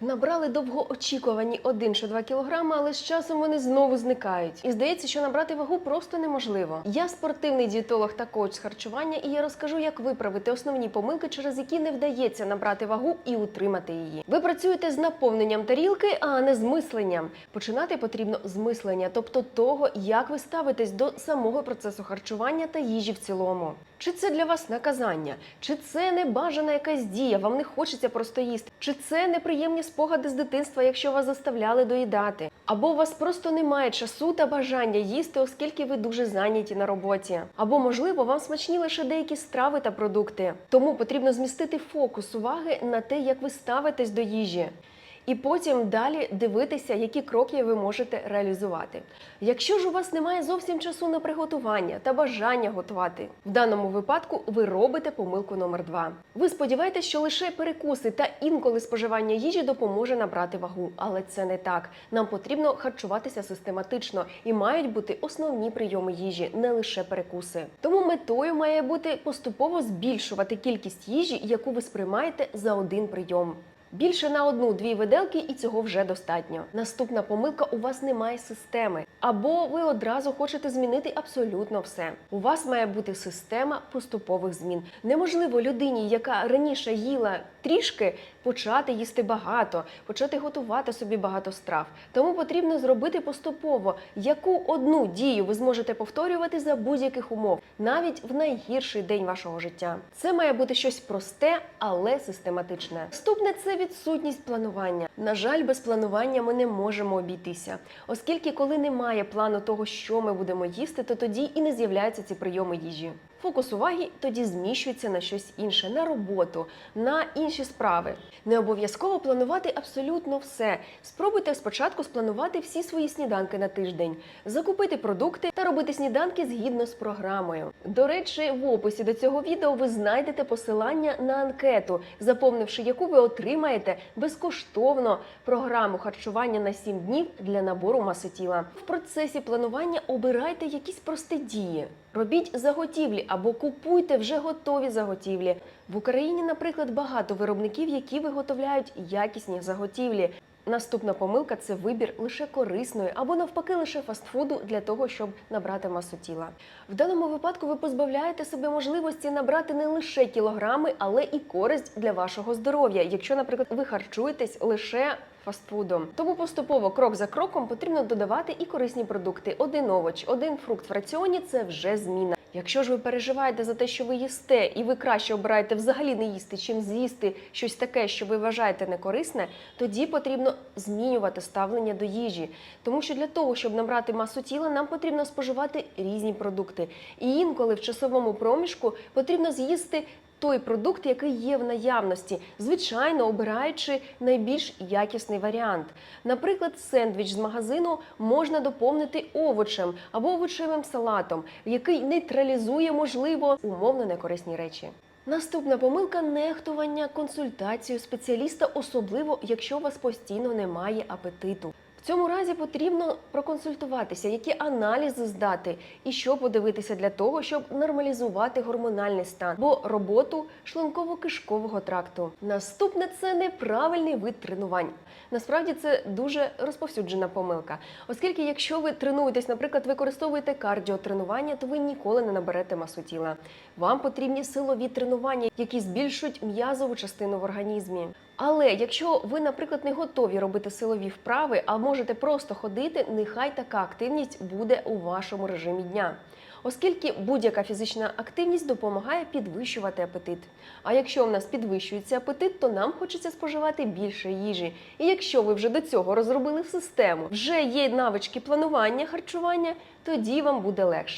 Набрали довгоочікувані 1 чи 2 кілограми, але з часом вони знову зникають. І здається, що набрати вагу просто неможливо. Я спортивний дієтолог та коуч з харчування, і я розкажу, як виправити основні помилки, через які не вдається набрати вагу і утримати її. Ви працюєте з наповненням тарілки, а не з мисленням. Починати потрібно з мислення, тобто того, як ви ставитесь до самого процесу харчування та їжі в цілому. Чи це для вас наказання? Чи це небажана якась дія? Вам не хочеться просто їсти? Чи це неприємні спогади з дитинства, якщо вас заставляли доїдати? Або у вас просто немає часу та бажання їсти, оскільки ви дуже зайняті на роботі? Або, можливо, вам смачні лише деякі страви та продукти. Тому потрібно змістити фокус уваги на те, як ви ставитесь до їжі. І потім далі дивитися, які кроки ви можете реалізувати. Якщо ж у вас немає зовсім часу на приготування та бажання готувати, в даному випадку ви робите помилку номер два. Ви сподіваєтесь, що лише перекуси та інколи споживання їжі допоможе набрати вагу, але це не так. Нам потрібно харчуватися систематично і мають бути основні прийоми їжі, не лише перекуси. Тому метою має бути поступово збільшувати кількість їжі, яку ви сприймаєте за один прийом. Більше на одну-дві виделки і цього вже достатньо. Наступна помилка у вас немає системи, або ви одразу хочете змінити абсолютно все. У вас має бути система поступових змін. Неможливо людині, яка раніше їла трішки, почати їсти багато, почати готувати собі багато страв. Тому потрібно зробити поступово, яку одну дію ви зможете повторювати за будь-яких умов, навіть в найгірший день вашого життя. Це має бути щось просте, але систематичне. Наступне це відсутність планування. На жаль, без планування ми не можемо обійтися, оскільки, коли немає плану того, що ми будемо їсти, то тоді і не з'являються ці прийоми їжі. Фокус уваги тоді зміщується на щось інше, на роботу, на інші справи. Не обов'язково планувати абсолютно все. Спробуйте спочатку спланувати всі свої сніданки на тиждень, закупити продукти та робити сніданки згідно з програмою. До речі, в описі до цього відео ви знайдете посилання на анкету, заповнивши яку ви отримаєте безкоштовно програму харчування на 7 днів для набору маси тіла. В процесі планування обирайте якісь прості дії. Робіть заготівлі або купуйте вже готові заготівлі. В Україні, наприклад, багато виробників, які виготовляють якісні заготівлі. Наступна помилка це вибір лише корисної або навпаки лише фастфуду для того, щоб набрати масу тіла. В даному випадку ви позбавляєте себе можливості набрати не лише кілограми, але і користь для вашого здоров'я, якщо, наприклад, ви харчуєтесь лише фастфудом. Тому поступово, крок за кроком, потрібно додавати і корисні продукти. Один овоч, один фрукт в раціоні це вже зміна. Якщо ж ви переживаєте за те, що ви їсте, і ви краще обираєте взагалі не їсти, чим з'їсти щось таке, що ви вважаєте некорисне, тоді потрібно змінювати ставлення до їжі. Тому що для того, щоб набрати масу тіла, нам потрібно споживати різні продукти. І інколи в часовому проміжку потрібно з'їсти. Той продукт, який є в наявності, звичайно, обираючи найбільш якісний варіант. Наприклад, сендвіч з магазину можна доповнити овочем або овочевим салатом, який нейтралізує, можливо, умовно некорисні речі. Наступна помилка нехтування консультацією спеціаліста, особливо якщо у вас постійно немає апетиту. Цьому разі потрібно проконсультуватися, які аналізи здати і що подивитися для того, щоб нормалізувати гормональний стан або роботу шлунково-кишкового тракту. Наступне це неправильний вид тренувань. Насправді це дуже розповсюджена помилка, оскільки, якщо ви тренуєтесь, наприклад, використовуєте кардіотренування, то ви ніколи не наберете масу тіла. Вам потрібні силові тренування, які збільшують м'язову частину в організмі. Але якщо ви, наприклад, не готові робити силові вправи, а можете просто ходити, нехай така активність буде у вашому режимі дня. Оскільки будь-яка фізична активність допомагає підвищувати апетит. А якщо в нас підвищується апетит, то нам хочеться споживати більше їжі. І якщо ви вже до цього розробили систему, вже є навички планування харчування, тоді вам буде легше.